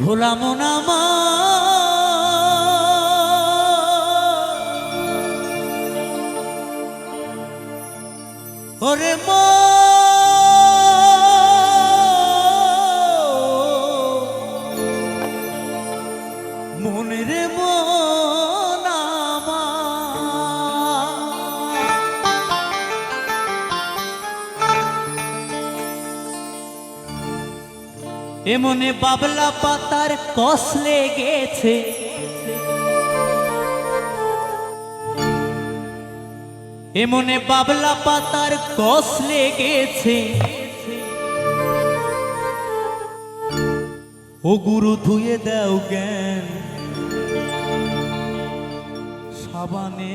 ভোলাম না মা ওরে মা। এমনে বাবলা পাতার কস লেগেছে। এমনে বাবলা পাতার কস লেগেছে। ও গুরু ধুয়ে দাও জ্ঞান। সাবানে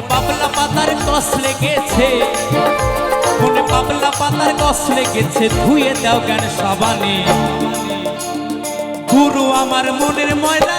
মনে পাবলা পাতার কস লেগেছে? মনে পাবলা পাতার কস লেগেছে? ধুয়ে দাও জ্ঞান সাবানে। গুরু আমার মনের ময়লা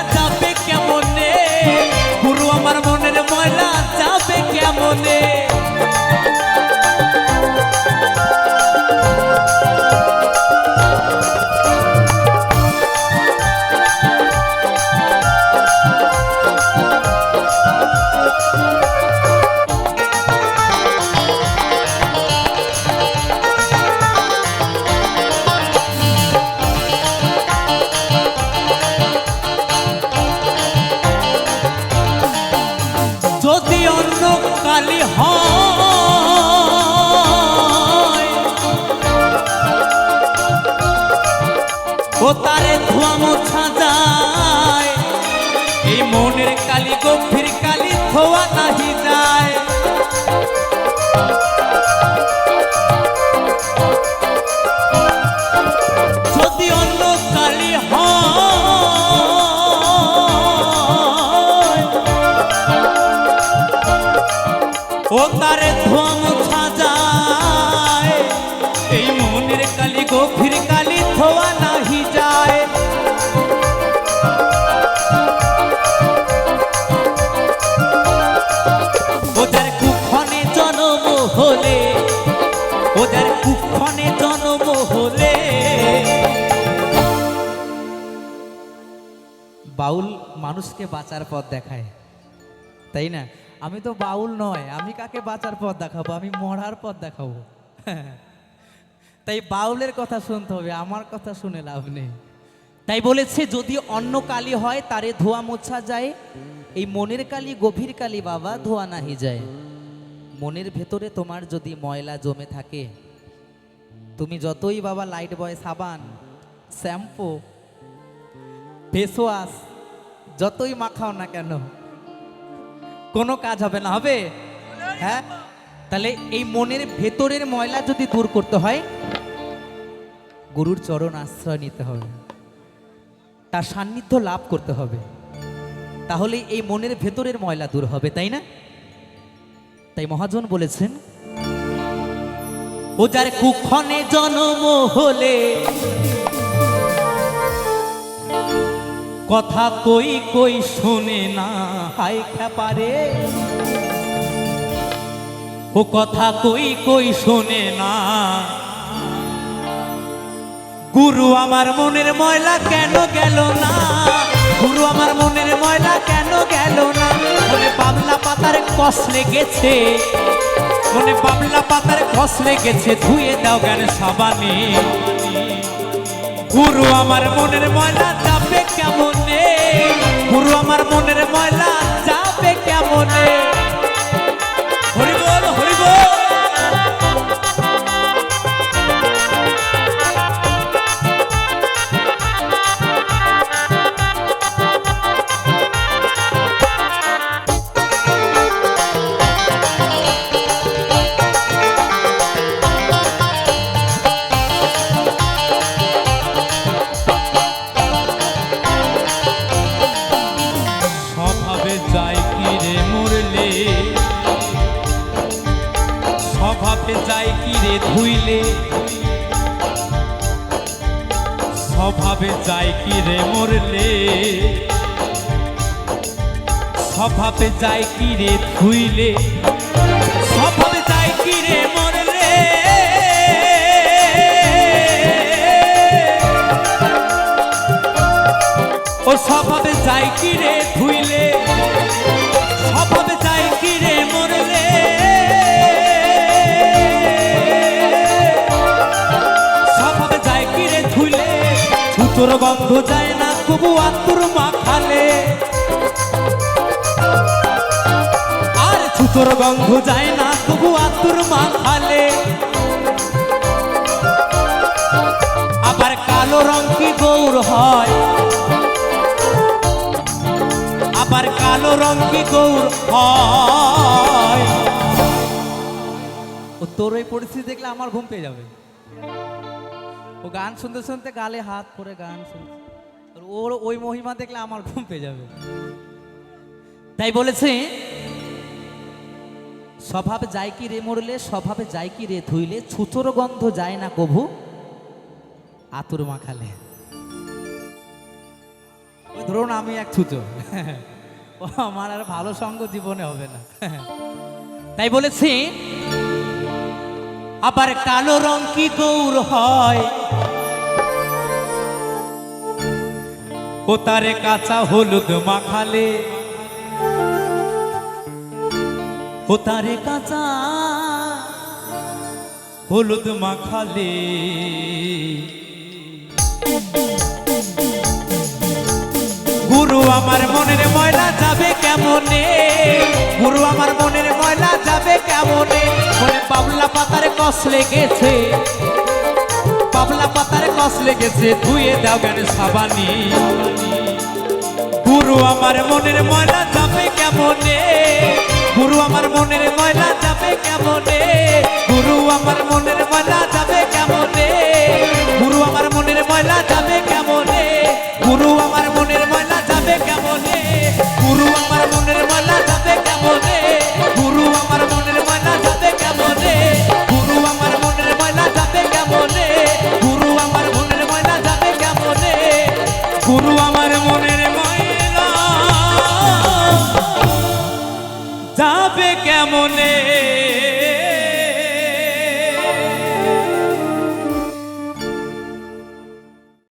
যদি অন্য কালি হয় ও তারে ও তারে ধোয়া মোছা যায় এই মনের কালি গভীর কালি ধোয়া নাহি যায়। ওদের কুক্ষণে জনম হলে, ওদের কুক্ষণে জনম হলে। বাউল মানুষকে বাঁচার পথ দেখায়, তাই না? আমি তো বাউল নয়, আমি কাকে বাঁচার পথ দেখাবো? আমি মরার পথ দেখাবো। তাই বাউলের কথা শুনতে হবে, আমার কথা শুনে লাভ নেই। তাই বলেছে, যদি অন্য কালি হয়, তারে ধোয়া মোছা যায়। এই মনের কালি, গভীর কালি বাবা, ধোয়া নাহি যায়। মনের ভেতরে তোমার যদি ময়লা জমে থাকে, তুমি যতই বাবা লাইট বয় সাবান, শ্যাম্পু ফেসওয়াশ যতই মাখাও না কেন কোনো কাজ হবে না, হবে? হ্যাঁ? তাহলে এই মনের ভেতরের ময়লা যদি দূর করতে হয়, গুরুর চরণ আশ্রয় নিতে হবে। তার সান্নিধ্য লাভ করতে হবে। তাহলে এই মনের ভেতরের ময়লা দূর হবে, তাই না? তাই মহাজন বলেছেন, ও যার কুক্ষণে জন্ম হলে কথা কই কই শোনে না। হাই খেপারে ও কথা কই কই শোনে না। গুরু আমার মনের ময়লা কেন গেল না? গুরু আমার মনের ময়লা কেন গেল না? মনে বাবলা পাতার কস লেগেছে। মনে বাবলা পাতার কস লেগেছে। ধুয়ে দাও জ্ঞান সাবানে। গুরু আমার মনের ময়লা গুরু আমার মনের ময়লা যাবে কেমনে? রে ধুইলে। স্বভাবে যায় কি রে মরলে। স্বভাবে যায় কি ধুইলে। সুতোর গন্ধ যায় না, তবু আতুর মাখালে। আর সুতোর গন্ধ যায় না, তবু আতুর মাখালে। আবার কালো রং কি গৌর হয়? আবার কালো রং কি গৌর হয়? তোর ওই পরিস্থিতি দেখলে আমার ঘুম পেয়ে যাবে। ও গান শুনতে শুনতে গালে হাত পরে গান আর ওর ওই মহিমা দেখলে আমার ঘুম পেয়ে যাবে। তাই বলেছে, স্বভাব যায় কি রে মরলে, স্বভাবে যায় কি রে ধুইলে, ছুতোর গন্ধ যায় না কভু, আতুর মাখালে। ধরুন আমি এক ছুতো। আমার আর ভালো সঙ্গ জীবনে হবে না। তাই বলেছি আবার কালো রং কি গৌর হয়? ও তারে কাঁচা হলুদ মাখালে। ও তারে কাঁচা হলুদ মাখালে। গুরু আমার মনের ময়লা যাবে কেমনে? গুরু আমার মনের ময়লা যাবে কেমনে? মনে পাবলা পাতার কস লেগেছে। পাবলা পাতার কস লেগেছে, ধুয়ে দাও কেন সাবানি। গুরু আমার মনের ময়লা যাবে কেমনে? গুরু আমার মনের ময়লা যাবে কেমনে? গুরু আমার মনের ময়লা যাবে কেমনে? গুরু আমার মনের ময়লা যাবে কেমনে? গুরু আমার মনের ময়লা যাবে কেমনে? গুরু আমার কেমনে